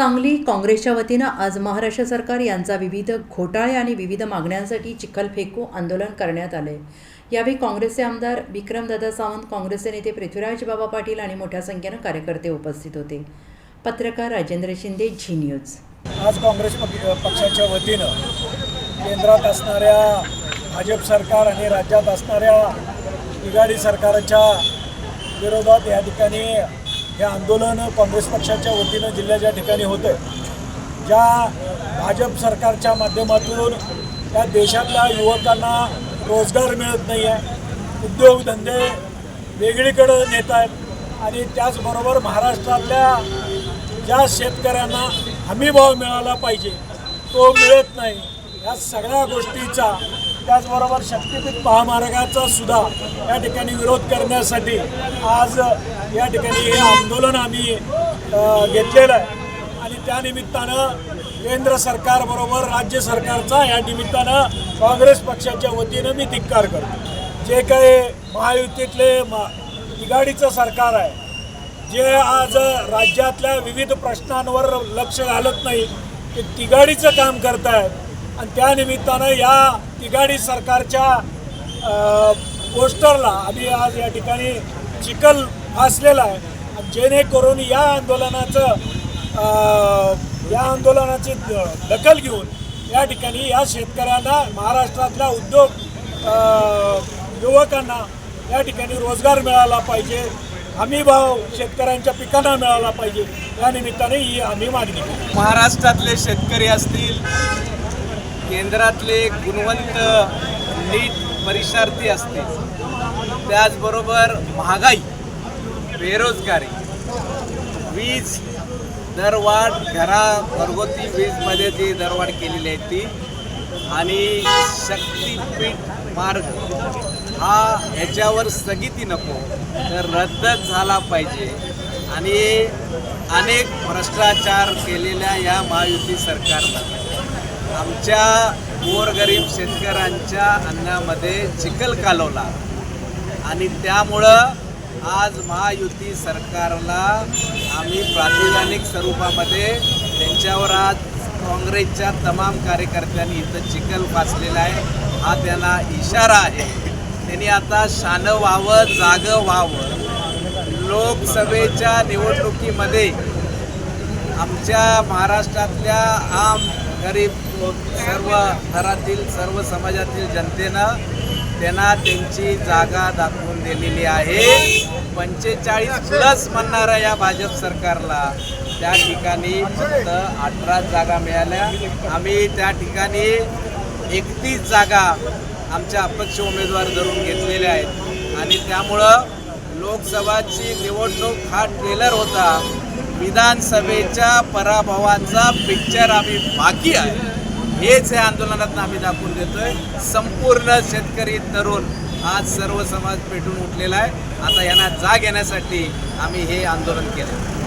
सांगली काँग्रेसच्या वतीनं आज महाराष्ट्र सरकार यांचा विविध घोटाळे आणि विविध मागण्यांसाठी चिखल फेकू आंदोलन करण्यात आले यावेळी काँग्रेसचे आमदार विक्रमदादा सावंत काँग्रेसचे नेते पृथ्वीराज बाबा पाटील आणि मोठ्या संख्येनं कार्यकर्ते उपस्थित होते. पत्रकार राजेंद्र शिंदे झी न्यूज. आज काँग्रेस पक्षाच्या वतीनं केंद्रात असणाऱ्या भाजप सरकार आणि राज्यात असणाऱ्या बिगाडी सरकारच्या विरोधात या ठिकाणी हे आंदोलन काँग्रेस पक्षाच्या वतीनं जिल्ह्याच्या ठिकाणी होतं ज्या भाजप सरकारच्या माध्यमातून त्या देशातल्या युवकांना रोजगार मिळत नाही आहे उद्योगधंदे वेगळीकडं नेत आहेत आणि त्याचबरोबर महाराष्ट्रातल्या ज्या शेतकऱ्यांना हमीभाव मिळाला पाहिजे तो मिळत नाही या सगळ्या गोष्टीचा त्याचबरोबर शक्तीपीठ महामार्गाचा सुद्धा या ठिकाणी विरोध करण्यासाठी आज या ठिकाणी हे आंदोलन आम्ही घेतलेलं आहे. आणि त्यानिमित्तानं केंद्र सरकारबरोबर राज्य सरकारचा या निमित्तानं काँग्रेस पक्षाच्या वतीनं मी धिक्कार करतो. जे काही महायुतीतले मा तिघाडीचं सरकार आहे जे आज राज्यातल्या विविध प्रश्नांवर लक्ष घालत नाही ते तिघाडीचं काम करत आहेत आणि त्यानिमित्तानं या तिघाडी सरकारच्या पोस्टरला आम्ही आज या ठिकाणी चिखल फासलेला आहे. आणि जेणेकरून या आंदोलनाचं या आंदोलनाची द- दखल घेऊन या ठिकाणी या शेतकऱ्यांना महाराष्ट्रातल्या उद्योग युवकांना या ठिकाणी रोजगार मिळाला पाहिजे. हमी भाव शेतकऱ्यांच्या पिकांना मिळाला पाहिजे. या निमित्ताने ही आम्ही मागणी केली. महाराष्ट्रातले शेतकरी असतील केंद्रातले गुणवंत नीट परीक्षार्थी असते त्याचबरोबर महागाई बेरोजगारी वीज दरवाढ घरा घरगुती वीजमध्ये जी दरवाढ केलेली आहे ती आणि शक्तीपीठ मार्ग हा ह्याच्यावर स्थगिती नको तर रद्दच झाला पाहिजे. आणि अनेक भ्रष्टाचार केलेल्या या महायुती सरकारला आमच्या गोरगरीब शेतकऱ्यांच्या अन्नामध्ये चिखल कालवला. आणि त्यामुळं आज महायुती सरकारला आम्ही प्रातिनिधिक स्वरूपामध्ये त्यांच्यावर आज काँग्रेसच्या तमाम कार्यकर्त्यांनी इथं चिखल फासलेला आहे. हा त्यांना इशारा आहे. त्यांनी आता शानं व्हावं जागं व्हावं. लोकसभेच्या निवडणुकीमध्ये आमच्या महाराष्ट्रातल्या आम गरीब सर्व थरातील सर्व समाजातील जनतेनं त्यांना त्यांची जागा दाखवून दिलेली आहे. पंचेचाळीस प्लस म्हणणाऱ्या या भाजप सरकारला त्या ठिकाणी फक्त अठरा जागा मिळाल्या. आम्ही त्या ठिकाणी एकतीस जागा आमच्या अपक्ष उमेदवार धरून घेतलेल्या आहेत. आणि त्यामुळं लोकसभाची निवडणूक हा ट्रेलर होता. विधानसभेच्या पराभवांचा पिक्चर आम्ही बाकी आहे. हेच या आंदोलनात आम्ही दाखवून देतोय. संपूर्ण शेतकरी तरुण आज सर्व समाज पेटून उठलेला आहे. आता यांना जाग येण्यासाठी आम्ही हे आंदोलन केलं